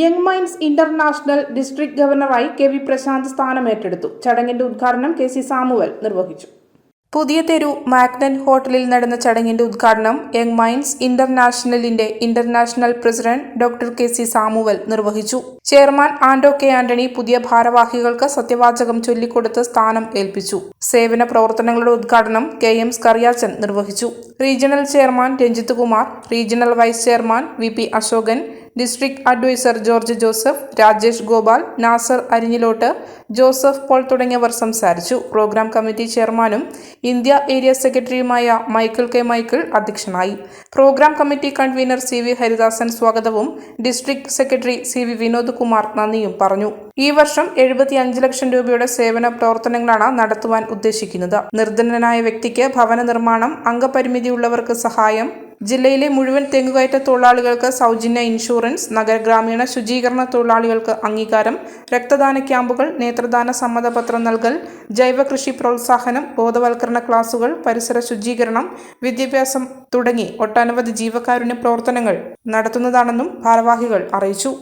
Young minds international district ഗവർണറായി K V Prashanth സ്ഥാനമേറ്റെടുത്തു. ചടങ്ങിന്റെ ഉദ്ഘാടനം കെ സി സാമുവൽ നിർവഹിച്ചു. പുതിയ തെരു മാഗ്നൻ ഹോട്ടലിൽ നടന്ന ചടങ്ങിന്റെ ഉദ്ഘാടനം young minds ഇന്റർനാഷണലിന്റെ international president doctor K C Samuel നിർവഹിച്ചു. ചെയർമാൻ ആന്റോ കെ ആന്റണി പുതിയ ഭാരവാഹികൾക്ക് സത്യവാചകം ചൊല്ലിക്കൊടുത്ത് സ്ഥാനം ഏൽപ്പിച്ചു. സേവന പ്രവർത്തനങ്ങളുടെ ഉദ്ഘാടനം കെ എം സ്കറിയാച്ചൻ നിർവഹിച്ചു. Regional chairman Ranjith Kumar regional vice chairman V P Ashokan district adviser George Joseph Rajesh Gopal Nasar Arinjilott Joseph Paul തുടങ്ങിയവർ സംസാരിച്ചു. പ്രോഗ്രാം കമ്മിറ്റി ചെയർമാനും ഇന്ത്യ ഏരിയ സെക്രട്ടറിയുമായ മൈക്കിൾ കെ മൈക്കിൾ അധ്യക്ഷനായി. Programme committee convener C V Haridasan സ്വാഗതവും district secretary C V Vinod Kumar നന്ദിയും പറഞ്ഞു. ഈ വർഷം എഴുപത്തിയഞ്ച് ലക്ഷം രൂപയുടെ സേവന പ്രവർത്തനങ്ങളാണ് നടത്തുവാൻ ഉദ്ദേശിക്കുന്നത്. നിർധനനായ വ്യക്തിക്ക് ഭവന നിർമ്മാണം അംഗപരിമിതിയുള്ളവർക്ക് സഹായം ജില്ലയിലെ മുഴുവൻ തെങ്ങുകയറ്റ തൊഴിലാളികൾക്ക് സൗജന്യ ഇൻഷുറൻസ് നഗരഗ്രാമീണ ശുചീകരണ തൊഴിലാളികൾക്ക് അംഗീകാരം രക്തദാന ക്യാമ്പുകൾ നേത്രദാന സമ്മതപത്രം നൽകൽ ജൈവ കൃഷി പ്രോത്സാഹനം ബോധവൽക്കരണ ക്ലാസുകൾ പരിസര ശുചീകരണം വിദ്യാഭ്യാസം തുടങ്ങി ഒട്ടനവധി ജീവകാരുണ്യ പ്രവർത്തനങ്ങൾ നടത്തുന്നതാണെന്നും ഭാരവാഹികൾ അറിയിച്ചു.